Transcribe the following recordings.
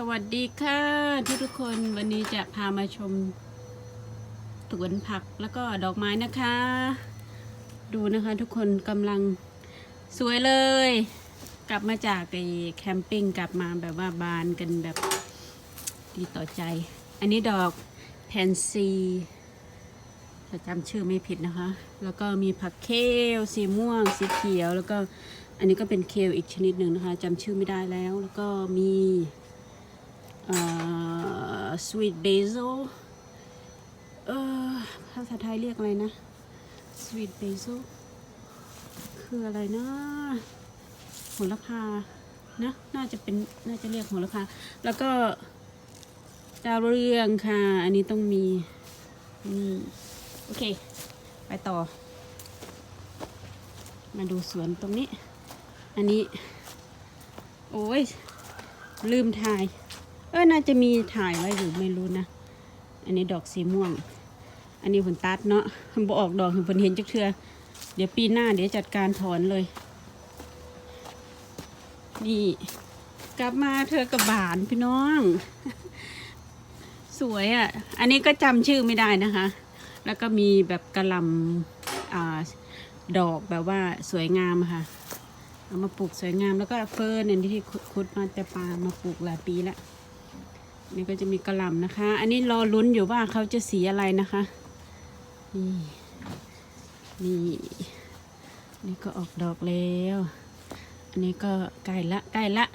สวัสดีค่ะทุกทุกคนวันนี้จะพามาชมสวนผักแล้วก็ดอกไม้นะคะ ดูนะคะทุกคนกำลังสวยเลย กลับมาจากไอแคมปิ้งกลับมาแบบว่าบานกันแบบดีต่อใจ อันนี้ดอกแพนซีถ้าจำชื่อไม่ผิดนะคะ แล้วก็มีผักเคลสีม่วง สีเขียว แล้วก็อันนี้ก็เป็นเคลอีกชนิดหนึ่งนะคะจำชื่อไม่ได้แล้ว แล้วก็มี สวีทเบซ l เออภาษาไทยเรียกอะไรนะสวีทเบซ l คืออะไรนะโหระพานะน่าจะเป็นน่าจะเรียกโหระพาแล้วก็ดาวเรืองค่ะ อันนี้ต้องมีนี่โอเค ไปต่อ มาดูสวนตรงนี้ อันนี้ โอ้ยลืมถ่าย เออน่าจะมีถ่ายไว้อยู่ไม่รู้นะ อันนี้ดอกสีม่วง อันนี้ผลตัดเนาะมันบออกดอกผลเห็นจักเทือ เดี๋ยวปีหน้าเดี๋ยวจัดการถอนเลย นี่ กลับมาเธอกระบานพี่น้อง สวยอะ่ะ อันนี้ก็จำชื่อไม่ได้นะคะ แล้วก็มีแบบกระลำอ่าดอกแบบว่าสวยงามค่ะ เอามาปลูกสวยงามแล้วก็เฟิร์นอันที่คุดมาแต่ปลามาปลูกหลายปีแล้ว นี่ก็จะมีกระหล่ำนะคะ อันนี้รอลุ้นอยู่ว่าเขาจะสีอะไรนะคะ นี่ นี่ นี่ก็ออกดอกแล้ว อันนี้ก็ใกล้ละใกล้ละ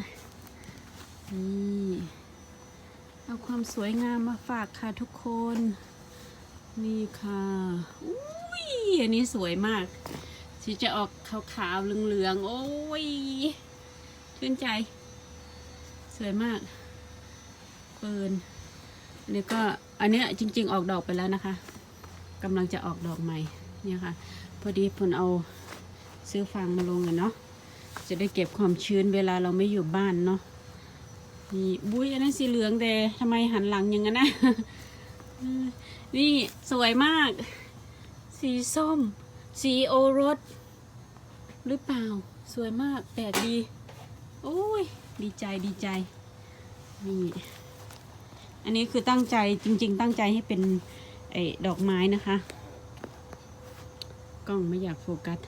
นี่เอาความสวยงามมาฝากค่ะทุกคน นี่ค่ะอุ้ยอันนี้สวยมากสีจะออกขาวๆเหลืองๆ โอ้ย ชื่นใจ สวยมาก เฟิร์นนนี้ก็อันนี้จริง ๆ ออกดอกไปแล้วนะคะกำลังจะออกดอกใหม่เนี่ยค่ะ พอดีผลเอาซื้อฟางมาลงอะเนาะจะได้เก็บความชื้นเวลาเราไม่อยู่บ้านเนาะนี่บุ้ยอันนั้นสีเหลืองแต่ทำไมหันหลังอย่างนั้นนะนี่สวยมาก สีส้ม สีโอรส หรือเปล่า สวยมากแปลกดี โอ้ย ดีใจดีใจนี่ อันนี้คือตั้งใจจริง ๆ ตั้งใจให้เป็นไอ้ดอกไม้นะคะ กล้องไม่อยากโฟกัส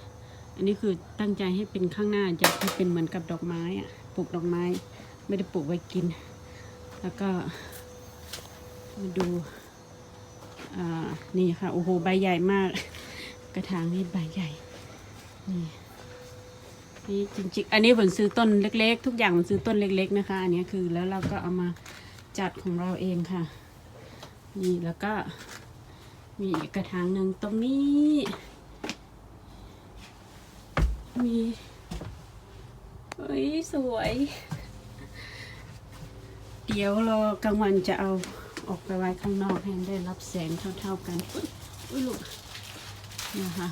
อันนี้คือตั้งใจให้เป็นข้างหน้าอยากให้เป็นเหมือนกับดอกไม้อะปลูกดอกไม้ ไม่ได้ปลูกไว้กิน แล้วก็มาดูอ่านี่ค่ะโอ้โหใบใหญ่มาก กระถางนี่ใบใหญ่นี่นี่จริงๆ อันนี้ผมซื้อต้นเล็ก ๆ ทุกอย่างผมซื้อต้นเล็ก ๆ นะคะ อันนี้คือแล้วเราก็เอามา จัดของเราเองค่ะ นี่แล้วก็มีอีกกระถางหนึ่งตรงนี้ มีเฮ้ยสวย เดี๋ยวรอกลางวันจะเอาออกไปไว้ข้างนอกให้ได้รับแสงเท่าๆกัน อุ้ยอุ้ยลูกนะคะ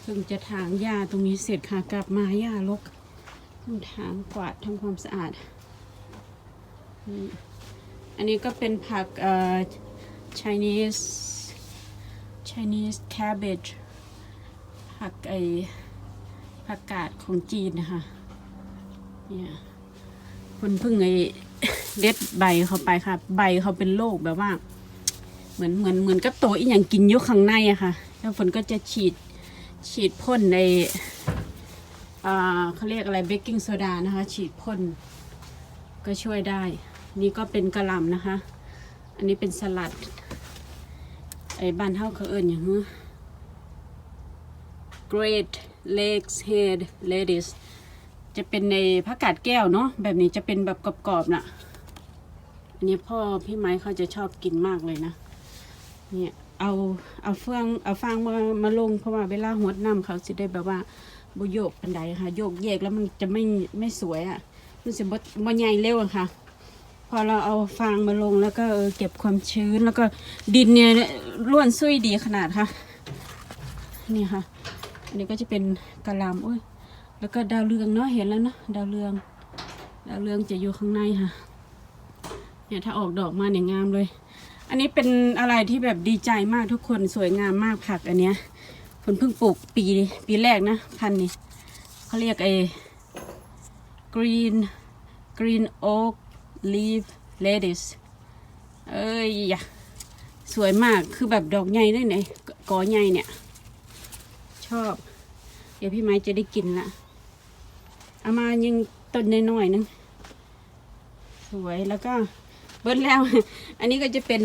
เพิ่งจะถางหญ้าตรงนี้เสร็จค่ะ กลับมาหญ้ารกต้องถางกวาดทำความสะอาด อันนี้ก็เป็นผักเอ่อ Chinese Chinese cabbage ผักไอผักกาดของจีนนะคะ เนี่ยคนเพิ่งไอเด็ดใบเขาไปค่ะ ใบเขาเป็นโรคแบบว่า เหมือนเหมือนเหมือนกับโตอีกอย่างกินอยู่ข้างในอะค่ะ แล้วฝนก็จะฉีดฉีดพ่นในอ่าเขาเรียกอะไรเบกกิ้งโซดานะคะ ฉีดพ่นก็ช่วยได้ นี่ก็เป็นกระหล่ำนะคะ อันนี้เป็นสลัด ไอ้บ้านเท่าเขาเอิญอย่างเงี้ย Great Lakes Head Lettuce จะเป็นในผักกาดแก้วเนาะแบบนี้จะเป็นแบบกรอบๆน่ะ อันนี้พ่อพี่ไม้เขาจะชอบกินมากเลยนะ เนี่ยเอาเอาเฟืองเอาฟางมามาลงเพราะว่าเวลาหวดน้ำเขาจะได้แบบว่าบโยกปันไดค่ะโยกแยกแล้วมันจะไม่ไม่สวยอะ่ะมันจะบ่บ่ใหญ่เร็วอะค่ะ พอเราเอาฟางมาลงแล้วก็เก็บความชื้นแล้วก็ดินเนี่ยร่วนซุยดีขนาดค่ะนี่ค่ะ อันนี้ก็จะเป็นกะหล่ำอุ้ยแล้วก็ดาวเรืองเนาะเห็นแล้วเนาะดาวเรือง ดาวเรืองจะอยู่ข้างในค่ะ เนี่ยถ้าออกดอกมาเนี่ยงามเลย อันนี้เป็นอะไรที่แบบดีใจมากทุกคนสวยงามมากผักอันเนี้ยคนเพิ่งปลูกปีปีแรกนะพันนี้เขาเรียกไอ้ green green oak leaf lettuce เอ้ยยะสวยมากคือแบบดอกใหญ่ด้วยเนี่ยกอใหญ่เนี่ย ชอบ เดี๋ยวพี่ไม้จะได้กินละเอามายังต้นน้อยๆนึง สวยแล้วก็เบิ้ลแล้ว อันนี้ก็จะเป็น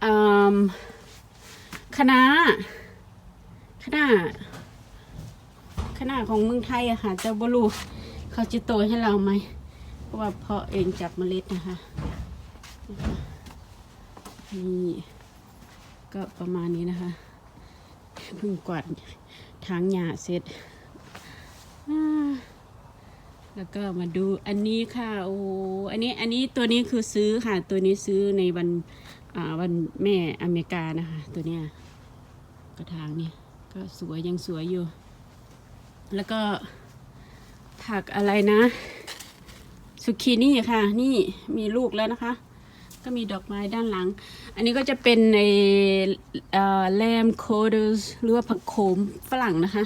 เออคณะคณะคณะของเมืองไทยอะค่ะแต่บรูเขาจะโตให้เราไหม ราะว่าเพาะเองจากเมล็ดนะคะนี่ก็ประมาณนี้นะคะเพิ่งกวาดทางหญ้าเสร็จ แล้วก็มาดูอันนี้ค่ะโอ้อันนี้อันนี้ตัวนี้คือซื้อค่ะ ตัวนี้ซื้อในวันวันแม่อเมริกานะคะ ตัวเนี้ยกระถางเนี่ยก็สวยยังสวยอยู่ แล้วก็ผักอะไรนะ สุกินี่ค่ะ นี่มีลูกแล้วนะคะ ก็มีดอกไม้ด้านหลัง อันนี้ก็จะเป็นในแลมโคเดอร์หรือว่าผักโขมฝรั่งนะคะ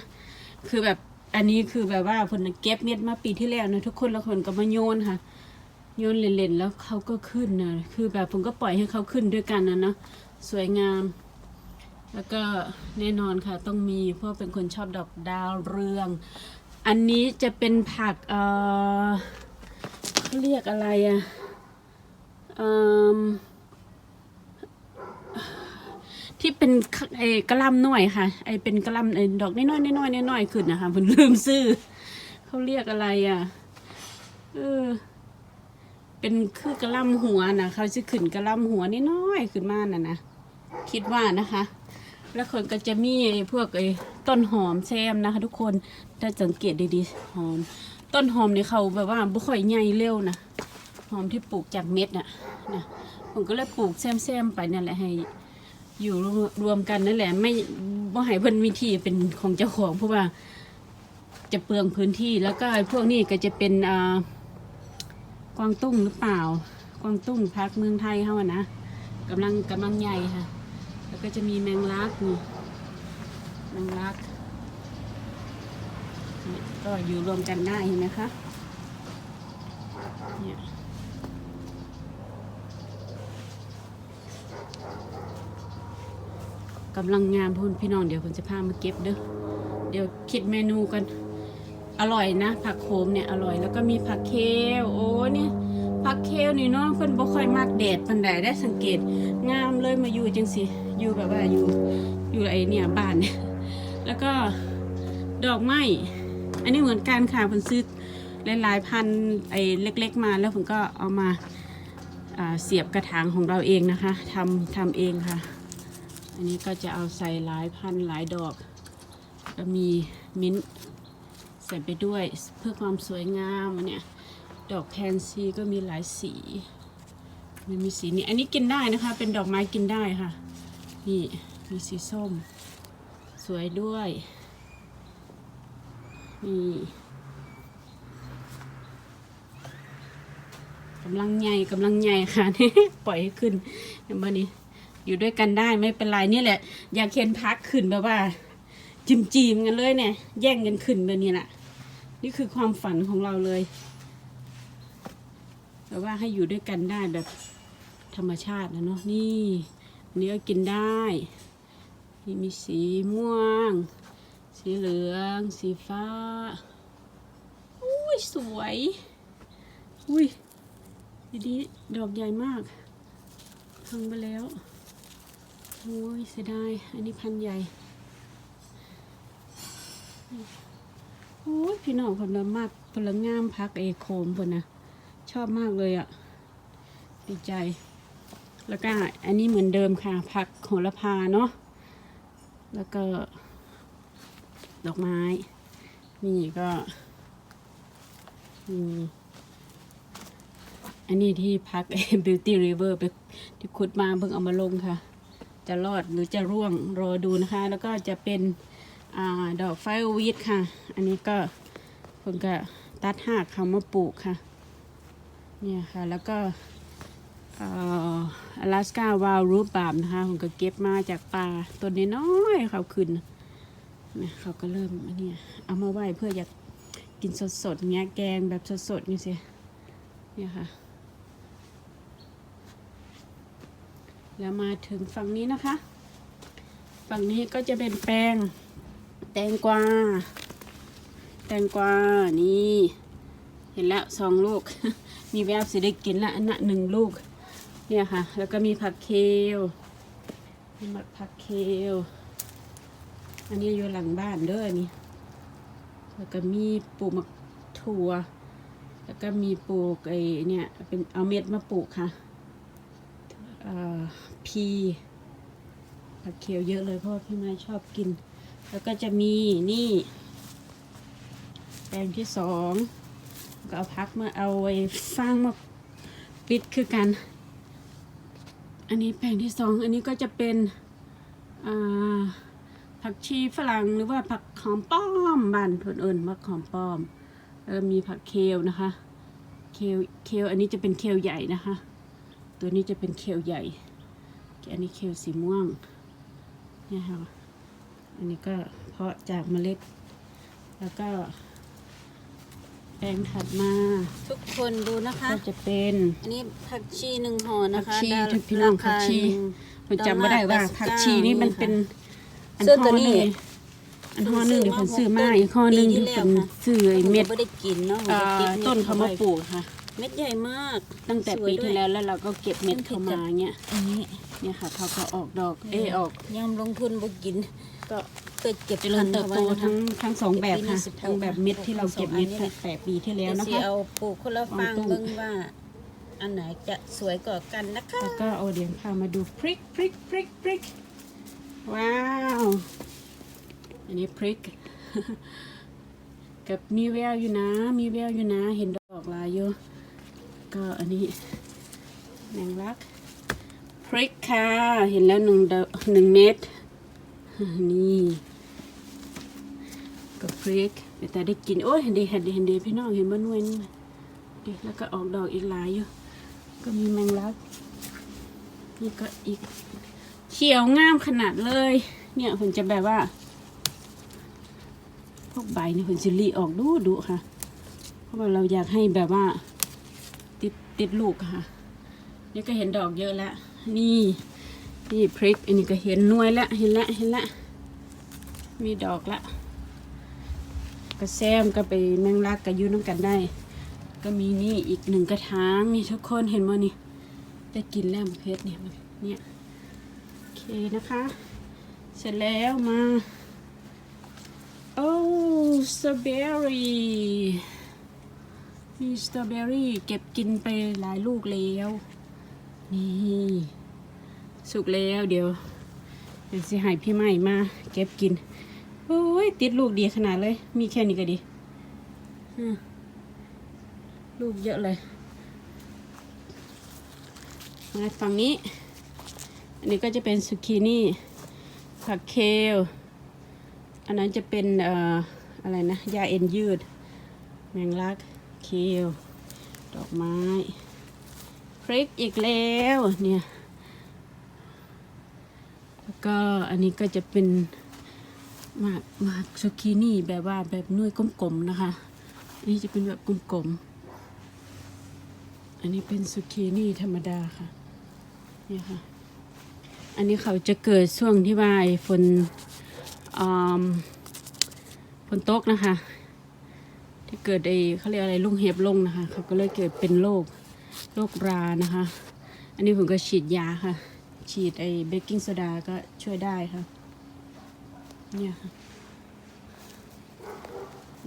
คือแบบอันนี้คือแบบว่าผลเก็บเม็ดมาปีที่แล้วนะทุกคนละคนก็มาโยนค่ะ โยนเล่นๆแล้วเขาก็ขึ้นนะคือแบบผมก็ปล่อยให้เขาขึ้นด้วยกันนะเนาะสวยงาม แล้วก็แน่นอนค่ะต้องมีเพราะเป็นคนชอบดอกดาวเรือง อันนี้จะเป็นผักเอ่อ เขาเรียกอะไรอะเอ่มที่เป็นไอ้กระลำหน่อยค่ะ ไอ้เป็นกระลำไอ้ดอกน้อยๆน้อยน้อยขึ้นนะคะผมลืมซื้อเขาเรียกอะไรอะเออเป็นคือกระลำหัวนะเขาจะขึ้นกระลำหัวน้อยขึ้นมาน่ะนะคิดว่านะคะ แล้วคนก็จะมีพวกไอ้ต้นหอมแซมนะคะ ทุกคนถ้าสังเกตดีๆหอม ต้นหอมเนี่ยเขาแบบว่าบุค่อยใหญ่เร็วนะหอมที่ปลูกจากเม็ดน่ะนะผมก็เลยปลูกแซมๆไปนั่นแหละให้ อยู่รวมรวมกันนั่นแหละ ไม่บ่ให้เพิ่นมีที่เป็นของเจ้าของเพราะว่า จะเปลืองพื้นที่แล้วก็พวกนี้ก็จะเป็นอ่ากวางตุ้งหรือเปล่ากวางตุ้งพักเมืองไทยเขาอะนะกำลังกำลังใหญ่ค่ะ แล้วก็จะมีแมงลักนี่แมงลัก ก็อยู่รวมกันได้นไหมคะเนี่ยกำลังงามพุ่นพี่น้องเดี๋ยวผมจะพามาเก็บเด้อเดี๋ยวคิดเมนูกันอร่อยนะ ผักโขมเนี่ยอร่อยแล้วก็มีผักเคลโอ้เนี่ยผักเคลนี่เนาะเพิ่นบ่ค่อยมากแดดปานใดได้สังเกตงามเลยมาอยู่จังสิอยู่แบบว่าอยู่อยู่ไอเนี่ยบ้านเนี่ยแล้วก็ดอกไม้ อันนี้เหมือนกันค่ะเพิ่นซื้อหลายๆพันไอ้เล็ก ๆ มาแล้วผมก็เอามาเสียบกระถางของเราเองนะคะทำทำเองค่ะ อันนี้ก็จะเอาใส่หลายพันหลายดอก ก็มีมิ้นใส่ไปด้วยเพื่อความสวยงามอันเนี้ยดอกแพนซีก็มีหลายสีมันมีสีนี้อันนี้กินได้นะคะ เป็นดอกไม้กินได้ค่ะ นี่มีสีส้ม สวยด้วย นี่กำลังใหญ่กำลังใหญ่ค่ะนี่ปล่อยให้ขึ้นเดี๋ยวมนี้อยู่ด้วยกันได้ไม่เป็นไรนี่แหละ อยากเห็นพักขึ้นแบบว่า จิมจีมกันเลยเนี่ย แย่งกันขึ้นแบบนี้แหละนี่คือความฝันของเราเลยแต่ว่าให้อยู่ด้วยกันได้แบบธรรมชาตินะเนาะนี่อันนี้ก็กินได้นี่มีสีม่วง สีเหลือง สีฟ้า อุ้ย สวย อุ้ยดีๆดอกใหญ่มาก พังไปแล้ว โอ้ย เสียดาย อันนี้พันใหญ่ โอ้ย พี่น้องคนละมากพลังงามพักเอโคมคนนะ ชอบมากเลยอะ่ะ ดีใจ แล้วก็อันนี้เหมือนเดิมค่ะ ผักโหระพาเนาะ แล้วก็ ดอกไม้ นี่ก็อืมอันนี้ที่พัก Beauty River ไปที่ขุดมาเพิ่งเอามาลงค่ะ จะรอดหรือจะร่วงรอดูนะคะ แล้วก็จะเป็นอดอกไฟวีดค่ะ อันนี้ก็เพิ่งก็ตัดหากเขามาปลูกค่ะเนี่ยค่ะ แล้วก็อลาสกาวาลรูปบามนะคะผมก็เก็บมาจากป่าต้นน้อยๆเขาขึ้น นะเขาก็เริ่มอันเนี้ยเอามาไหว้เพื่ออยากกินสดๆเงี้ยแกงแบบสดๆนี่สิเนี่ยค่ะ แล้วมาถึงฝั่งนี้นะคะ ฝั่งนี้ก็จะเป็นแปลงแตงกวา แตงกวา นี่ เห็นแล้วสองลูก มีแววสิได้กินละอันนะหนึ่งลูก เนี่ยค่ะ แล้วก็มีผักเคลมีผักเคล อันนี้อยู่หลังบ้านเด้อนี่ แล้วก็มีปลูกมะถั่ว แล้วก็มีปลูกไอ้เนี่ยเป็นเอาเม็ดมาปลูกค่ะพีผักเขียวเยอะเลยเพราะพี่ไม้ชอบกิน แล้วก็จะมีนี่ แปลงที่สองก็เอาพักมาเอาไว้ฟางมาปิดคือกัน อันนี้แปลงที่สองอันนี้ก็จะเป็นอ่า ผักชีฝรั่งหรือว่าผักหอมป้อมบ้านทุนเอิญผักหอมป้อมแล้วมีผักเคลนะคะ เคลเคลอันนี้จะเป็นเคลใหญ่นะคะ ตัวนี้จะเป็นเคลใหญ่อันนี้เคลสีม่วงเนี่ยค่ะอันนี้ก็เพาะจากเมล็ด แล้วก็แปลงถัดมาทุกคนดูนะคะก็จะเป็น อันนี้ผักชีหนึ่งห่อนะคะผักชีดาทุกพี่น้องราคาผักชีหนึ่งผมจำไม่ได้ว่าดอลลาร์ผักชีนี่มันเป็น อันเสื้อห่ตัอวหนี้นึ่งอันห่อหนึ่งเดี๋ยวผมซื้อมาอีกห่อหนึ่งปีที่เดี๋ยวแล้ผวมค่ะซื้อไอ้เม็ดไม่ได้กินเนาะเอ่อก็บม็ดต้นเขามาปลูกค่ะ เม็ดใหญ่มาก ตั้งแต่สวยปีด้วยที่แล้วแล้วเราก็เก็บเม็ดเข้ามาเงี้ยอันนี้เนี่ยค่ะเขาก็ออกดอก เออออกยอมลงทุนบ่กิน ก็เคยเก็บเจริญเติบโตพันทั้งธุ์ทั้งสองแบบค่ะเก็บปีนี้ทั้งแบบเม็ดที่เราเก็บเม็ดตั้งแต่ปีที่ไว้แล้วนะนะคะเดี๋ยวสิเอาปลูกคนละฟางวางตู้เบิ่งว่า อันไหนจะสวยกว่ากันนะคะ แล้วก็เอาเดี๋ยวพามาดูพริกพริกพริกพริก ว้าว อันนี้พริก กับมีแววอยู่นะ มีแววอยู่นะ เห็นดอกลายอยู่ ก็อันนี้แมงลัก พริกค่ะ เห็นแล้วหนึ่งดอกหนึ่งเม็ด นี่ก็พริก แต่ได้กิน โอ้ยเห็นดีเห็นดีเห็นดีพี่น้องเห็นบ้านนวยนี่ไหมดิแล้วก็ออกดอกอีกหลายอยู่ ก็มีแมงลัก นี่ก็อีก เขียวงามขนาดเลย เนี่ยผมจะแบบว่า พวกใบเนี่ยผมจะรีออกดูดูค่ะ เพราะว่าเราอยากให้แบบว่า ติดติดลูกค่ะนี่ก็เห็นดอกเยอะแล้ว นี่นี่พริก อันนี้ก็เห็นนวยแล้วเห็นแล้วเห็นแล้วมีดอกละก็แซมก็ไปแมงลักก็อยุ่น้ำกันได้ ก็มีนี่อีกหนึ่งกระถางนี่ทุกคนเห็นมั้นี่ได้กินแล้วเพชรเนี่ยมันเนี่ย เคนะคะ เสร็จแล้วมา โอ้สตรอเบอรี่มีสตรอเบอรี่เก็บกินไปหลายลูกแล้ว นี่ สุกแล้วเดี๋ยว เดี๋ยวสิหายพี่ใหม่มา เก็บกิน โอ้ย ติดลูกดีขนาดเลย มีแค่นี้ก็ดีลูกเยอะเลย มาฝั่งนี้ อันนี้ก็จะเป็นสุกินี่ผักเคลอันนั้นจะเป็นเอ่ออะไรนะยาเอ็นยืด แมงลักเคลดอกไม้พริกอีกแล้วเนี่ยแล้วก็อันนี้ก็จะเป็นหมากหมากสุกินี่แบบว่าแบบหน่ยกลมๆนะคะอันนี้จะเป็นแบบกลมๆอันนี้เป็นสุกีนี่ธรรมดาค่ะเนี่ยค่ะ อันนี้เขาจะเกิดช่วงที่ว่าฝนฝนตกนะคะ ที่เกิดไอเขาเรียกอะไรลุงเห็บลงนะคะ เขาก็เลยเกิดเป็นโรคโรครานะคะ อันนี้ผมก็ฉีดยาค่ะ ฉีดไอเบกกิ้งโซดาก็ช่วยได้ค่ะ เนี่ยค่ะ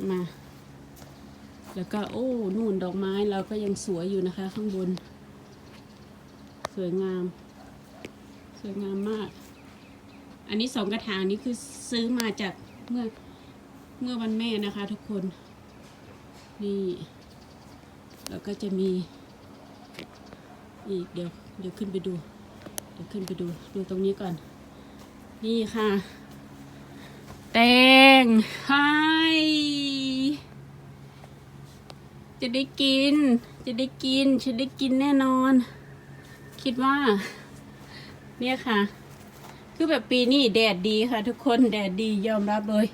มา แล้วก็โอ้นู่นดอกไม้เราก็ยังสวยอยู่นะคะ ข้างบน สวยงาม วยงามมาก อันนี้สองกระถางนี้คือซื้อมาจากเมื่อเมื่อวันแม่นะคะ ทุกคน นี่ แล้วก็จะมีอีกเดี๋ยวเดี๋ยวขึ้นไปดู เดี๋ยวขึ้นไปดูดูตรงนี้ก่อน นี่ค่ะ แตงไฮจะได้กิน จะได้กิน จะได้กินแน่นอน คิดว่า เนี่ยค่ะ คือแบบปีนี้แดดดีค่ะ ทุกคนแดดดียอมรับเลย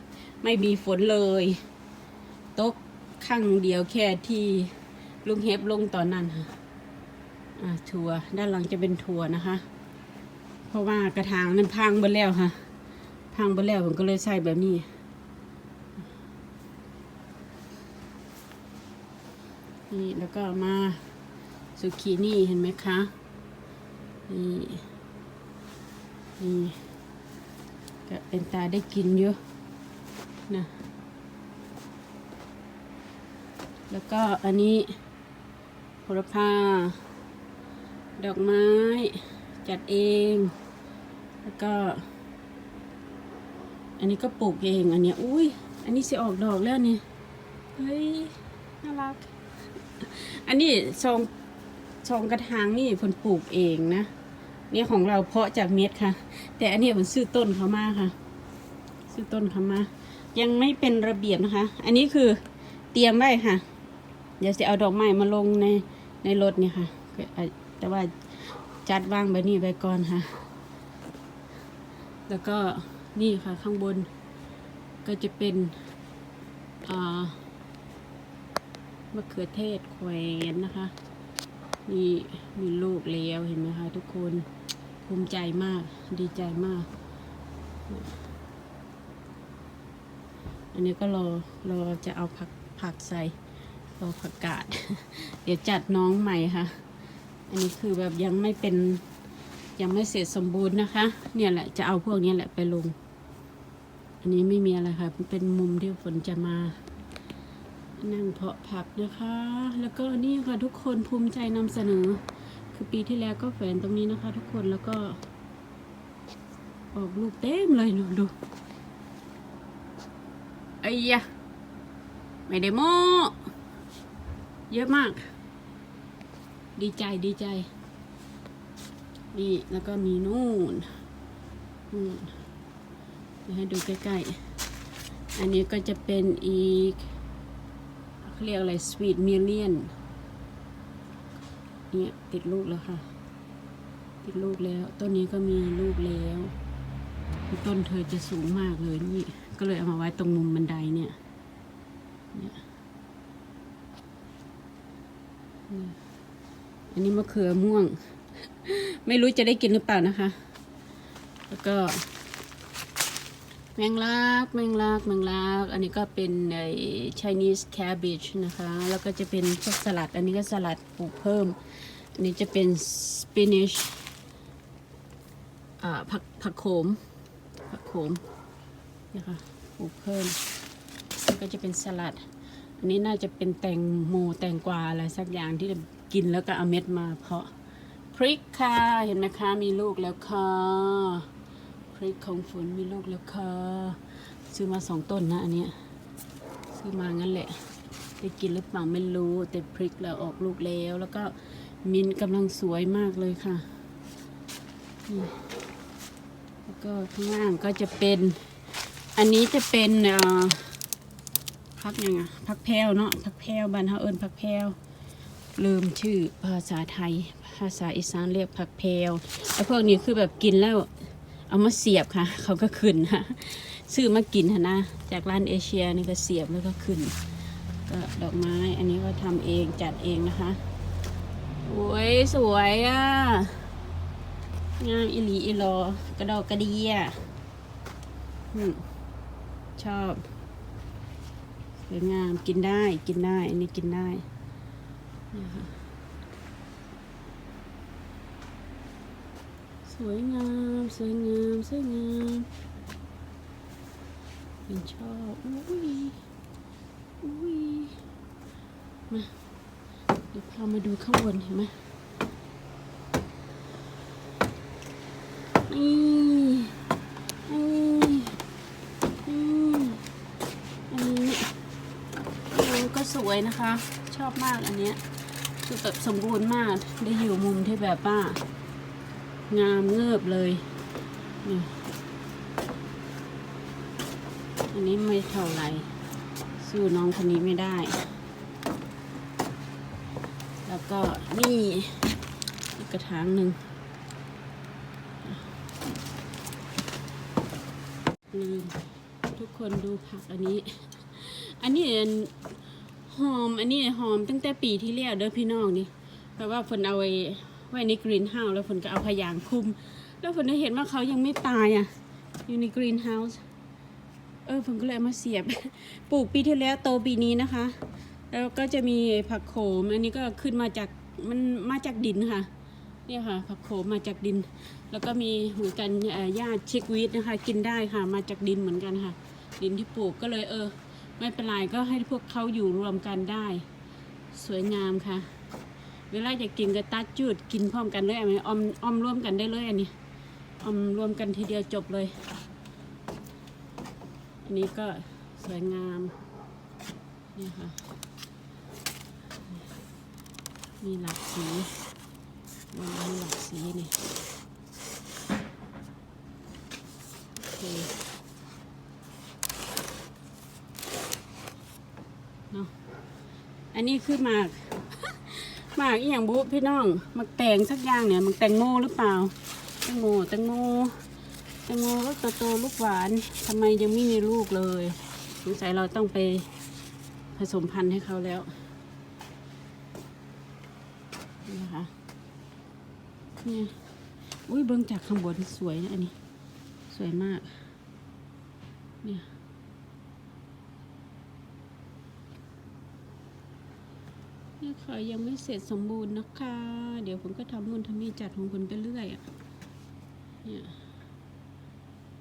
ไม่มีฝนเลยตกข้างเดียวแค่ที่ลุงเฮฟลงตอนนั้นค่ะอ่าทัวร์ด้านหลังจะเป็นทัวร์นะคะ เพราะว่ากระถางมันพังไปแล้วค่ะ พังไปแล้วผมก็เลยใส่แบบนี้นี่แล้วก็มาสุขีนี่เห็นไหมคะนี่ นี่ก็เป็นตาได้กินเยอะนะแล้วก็อันนี้โหระพา ดอกไม้ จัดเอง แล้วก็ อันนี้ก็ปลูกเองอันเนี้ยอุ้ยอันนี้สิออกดอกแล้วเนี่ยเฮ้ยน่ารัก อันนี้ซองซองกระถางนี่ผลปลูกเองนะ นี่ของเราเพาะจากเม็ดค่ะ แต่อันนี้ผมซื้อต้นเขามาค่ะ ซื้อต้นเขามา ยังไม่เป็นระเบียบนะคะ อันนี้คือเตรียมไว้ค่ะ เดี๋ยวจะเอาดอกไม้มาลงในในรถเนี่ยค่ะ แต่ว่าจัดวางแบบนี้ไว้ก่อนค่ะ แล้วก็นี่ค่ะข้างบนก็จะเป็นมะเขือเทศแขวนนะคะ นี่มีลูกแล้วเห็นไหมคะทุกคน ภูมิใจมาก ดีใจมาก อันนี้ก็รอรอจะเอาผักผักใส่รอผักกาด เดี๋ยวจัดน้องใหม่ค่ะ อันนี้คือแบบยังไม่เป็นยังไม่เสร็จสมบูรณ์นะคะ เนี่ยแหละจะเอาพวกนี้แหละไปลง อันนี้ไม่มีอะไรค่ะ เป็นมุมที่ฝนจะมานั่งเพาะผักนะคะ แล้วก็นี่ค่ะทุกคนภูมิใจนำเสนอ คือปีที่แล้วก็แฝนตรงนี้นะคะ ทุกคนแล้วก็ ออกลูกเต็มเลยดูดูไอ้ยะไม่ได้โม้เยอะมาก ดีใจดีใจ นี่แล้วก็มีนู่นนู่นให้ดูใกล้ๆ อันนี้ก็จะเป็นอีกเขาเรียกอะไรสวีทมิเลียน เนี่ยติดลูกแล้วค่ะ ติดลูกแล้ว ต้นนี้ก็มีลูกแล้ว ต้นเธอจะสูงมากเลยนี่ ก็เลยเอามาไว้ตรงมุมบันไดเนี่ยเนี่ยอันนี้มะเขือม่วง ไม่รู้จะได้กินหรือเปล่านะคะ แล้วก็ แมงลักแมงลักแมงลักอันนี้ก็เป็นไอ้ Chinese cabbage นะคะ แล้วก็จะเป็นพวกสลัด อันนี้ก็สลัดปลูกเพิ่ม อันนี้จะเป็น spinach อ่าผักผักโขมผักโขมนะคะปลูกเพิ่มแล้วก็จะเป็นสลัด อันนี้น่าจะเป็นแตงโมแตงกวาอะไรสักอย่างที่กินแล้วก็เอาเม็ดมาเพาะพริกค่ะ เห็นไหมคะ มีลูกแล้วค่ะ ริกของฝนมีลูกแล้วค่ะ ซื้อมาสองต้นนะอันเนี้ย ซื้อมางั้นแหละได้กินหรือเปล่าไม่รู้ แต่พริกแล้วออกลูกแล้ว แล้วก็มินกำลังสวยมากเลยค่ะ แล้วก็ข้างล่างก็จะเป็น อันนี้จะเป็นอ่อพักยังไงพักแพรวเนาะพักแพรวบ้านเฮาเอิ้นพักแพรวลืมชื่อภาษาไทย ภาษาอีสานเรียกผักแพรวแล้วพวกนี้คือแบบกินแล้ว เอามาเสียบค่ะ เขาก็ขึ้นค่ะซื้อมากินค่ะนะจากร้านเอเชียนี่ก็เสียบแล้วก็ขึ้นก็ดอกไม้อันนี้ก็ทำเองจัดเองนะคะโอ้ยสวยอะงามอิลีอิโลกระดอกกระเดียอืมชอบสวยงามกินได้กินได้อันนี้กินได้นี่ค่ะ สวยงาม สวยงาม สวยงามเป็นชอบอุ้ยอุ้ยมาเดี๋ยวพามาดูข้างบนเห็นไหมนี่นี่นี่อันนี้อันนี้ก็สวยนะคะ ชอบมากอันเนี้ยคือแบบสมบูรณ์มากได้อยู่มุมที่แบบว่า งามเงือบเลยนี่อันนี้ไม่เท่าไรสู้น้องคนนี้ไม่ได้ แล้วก็นี่อีกกระถางหนึ่งลืมทุกคนดูผักอันนี้ อันนี้หอม อันนี้หอมตั้งแต่ปีที่แล้วเด้อพี่น้องนี่แปลว่าฝนเอาไว้ ไว้ในกรีนเฮาส์แล้วฝนก็เอาพยางคลุม แล้วฝนได้เห็นว่าเขายังไม่ตายอะ อยู่ในกรีนเฮาส์เออผมก็เลยเอามาเสียบ ปลูกปีที่แล้วโตปีนี้นะคะ แล้วก็จะมีผักโขม อันนี้ก็ขึ้นมาจากมันมาจากดินค่ะ เนี่ยค่ะ ผักโขมมาจากดิน แล้วก็มีหมือนกันเอ่อหญ้าชิกวีดนะคะ กินได้ค่ะ มาจากดินเหมือนกันค่ะ ดินที่ปลูกก็เลยเออ ไม่เป็นไรก็ให้พวกเขาอยู่รวมกันได้ สวยงามค่ะ เวลาจะกินก็ตัดจุดกินพร้อมกันเลยอันนี้ออมออมร่วมกันได้เลยอันนี้ออมรวมกันทีเดียวจบเลย อันนี้ก็สวยงามนี่ค่ะมีหลากสีมันมีหลากสีนี่โอเคเนาะอันนี้คือหมาก หมากอีหยังบุพี่น้องมากแตงสักอย่างเนี่ยมากแตงโมหรือเปล่าแตงโมแตงโมแตงโมลูกโตลูกหวานทำไมยังไม่มีลูกเลยสงสัยเราต้องไปผสมพันธุ์ให้เขาแล้วนะคะนี่อุ้ยเบิ้งจากข้างบนสวยนะอันนี้ สวยมากเนี่ย ค่ะยังไม่เสร็จสมบูรณ์นะคะ เดี๋ยวผมก็ทำนู่นทำนี่จัดของผมไปเรื่อยอะ่ะเนี่ย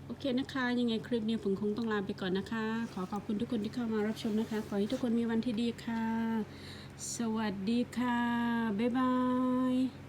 โอเคนะคะ ยังไงคลิปนี้ผมคงต้องลาไปก่อนนะคะ ขอขอบคุณทุกคนที่เข้ามารับชมนะคะ ขอให้ทุกคนมีวันที่ดีค่ะ สวัสดีค่ะ บ๊ายบาย